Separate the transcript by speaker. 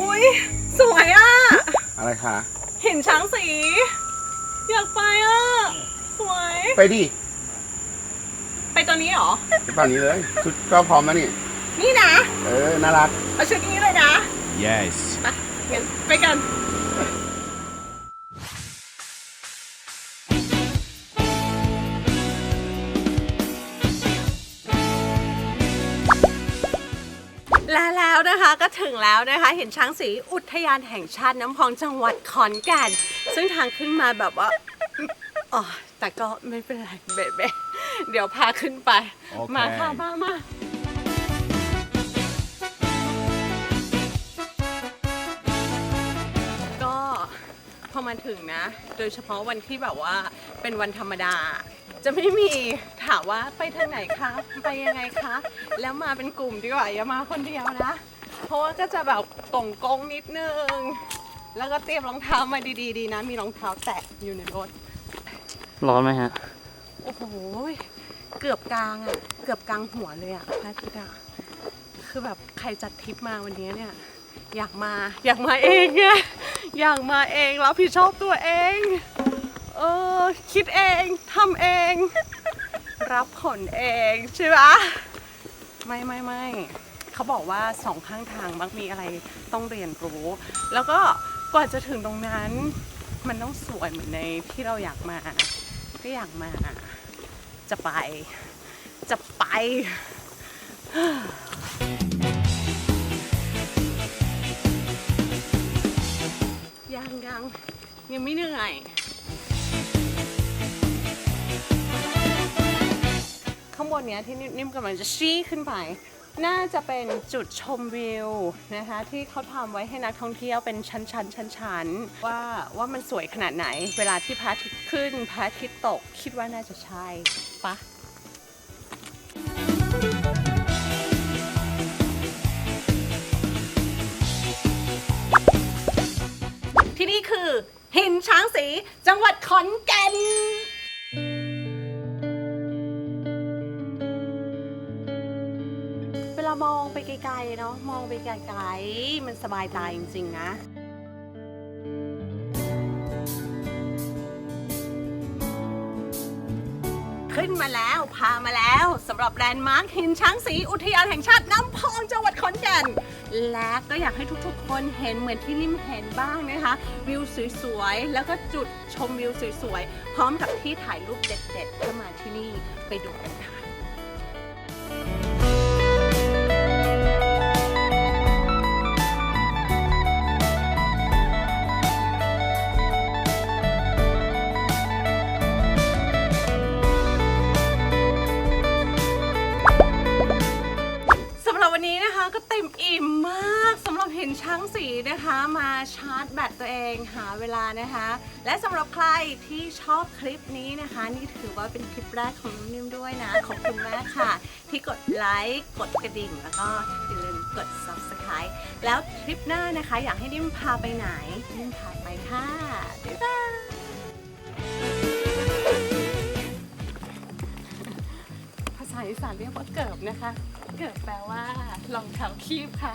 Speaker 1: อุ้ยสวยอะ
Speaker 2: อะไรคะ
Speaker 1: เห็นช้างสี อยากไปอะ สวย
Speaker 2: ไปดิ
Speaker 1: ไปตัวนี้เหรอ
Speaker 2: ไปตอนนี้เลยชุดก็พร้อมแล้วนี่
Speaker 1: นี่นะ
Speaker 2: เออ น่ารัก
Speaker 1: เอาชุดนี้เลยนะ
Speaker 3: Yes.
Speaker 1: ไปงั้นไปกัน และแล้วนะคะก็ถึงแล้วนะคะ เห็นช้างสีอุทยานแห่งชาติน้ำพองจังหวัดขอนแก่นซึ่งทางขึ้นมาแบบว่าอ๋อแต่ก็ไม่เป็นไรเบ๊ะเบ๊ะเดี๋ยวพาขึ้นไป
Speaker 3: โอเค
Speaker 1: มาค่ะมามา ก็พอมาถึงนะ โดยเฉพาะวันที่แบบว่าเป็นวันธรรมดา จะไม่มีถามว่าไปทางไหนคะไปยังไงคะ แล้วมาเป็นกลุ่มดีกว่าอย่ามาคนเดียวนะ เพราะว่าก็จะแบบกงกงๆนิดนึง แล้วก็เตรียมรองเท้ามาดีๆดีนะ มีรองเท้าแตะอยู่ในรถ
Speaker 4: ร้อนไหมฮะ
Speaker 1: โอ้โห เกือบกลางอะ เกือบกลางหัวเลยอะพระอาทิตย์อะ คือแบบใครจัดทริปมาวันนี้เนี่ย อยากมาอยากมาเองไงอยากมาเองรับผิดชอบตัวเองเออ คิดเองทำเอง รับผลเองใช่ปะไม่ไม่ไม่เขาบอกว่าสองข้างทางมักมีอะไรต้องเรียนรู้ แล้วก็กว่าจะถึงตรงนั้น มันต้องสวยเหมือนในที่เราอยากมาก็อยากมาจะไป จะไปยังยังยังไม่เหนื่อย นี้ที่นิ่มกำลังจะชี้ขึ้นไป น่าจะเป็นจุดชมวิวนะคะ ที่เขาทำไว้ให้นักท่องเที่ยวเป็นชั้นชั้นชั้นชั้นๆว่าว่ามันสวยขนาดไหน เวลาที่พระอาทิตย์ขึ้นพระอาทิตย์ตก คิดว่าน่าจะใช่ปะที่นี่คือหินช้างสีจังหวัดขอนแก่น มองไปไกลๆเนาะมองไปไกลๆมันสบายตาจริงๆนะขึ้นมาแล้วพามาแล้วสำหรับแลนด์มาร์คหินช้างสีอุทยานแห่งชาติน้ำพองจังหวัดขอนแก่น และก็อยากให้ทุกๆ คนเห็นเหมือนที่นิ่มเห็นบ้างนะคะ วิวสวยๆ แล้วก็จุดชมวิวสวยๆ พร้อมกับที่ถ่ายรูปเด็ดๆถ้ามาที่นี่ไปดูกันค่ะ วันนี้นะคะก็เต็มอิ่มมากสำหรับเห็นช้างสีนะคะ มาชาร์จแบตตัวเองหาเวลานะคะ และสำหรับใครที่ชอบคลิปนี้นะคะ นี่ถือว่าเป็นคลิปแรกของน้องนิ่มด้วยนะ ขอบคุณมากค่ะ ที่กดไลค์กดกระดิ่ง แล้วก็อย่าลืมกด subscribe แล้วคลิปหน้านะคะ อยากให้นิ่มพาไปไหนนิ่มพาไปค่ะบ๊ายบาย สานเรียกว่าเกิบนะคะ เกิบแปลว่ารองเท้าคีบค่ะ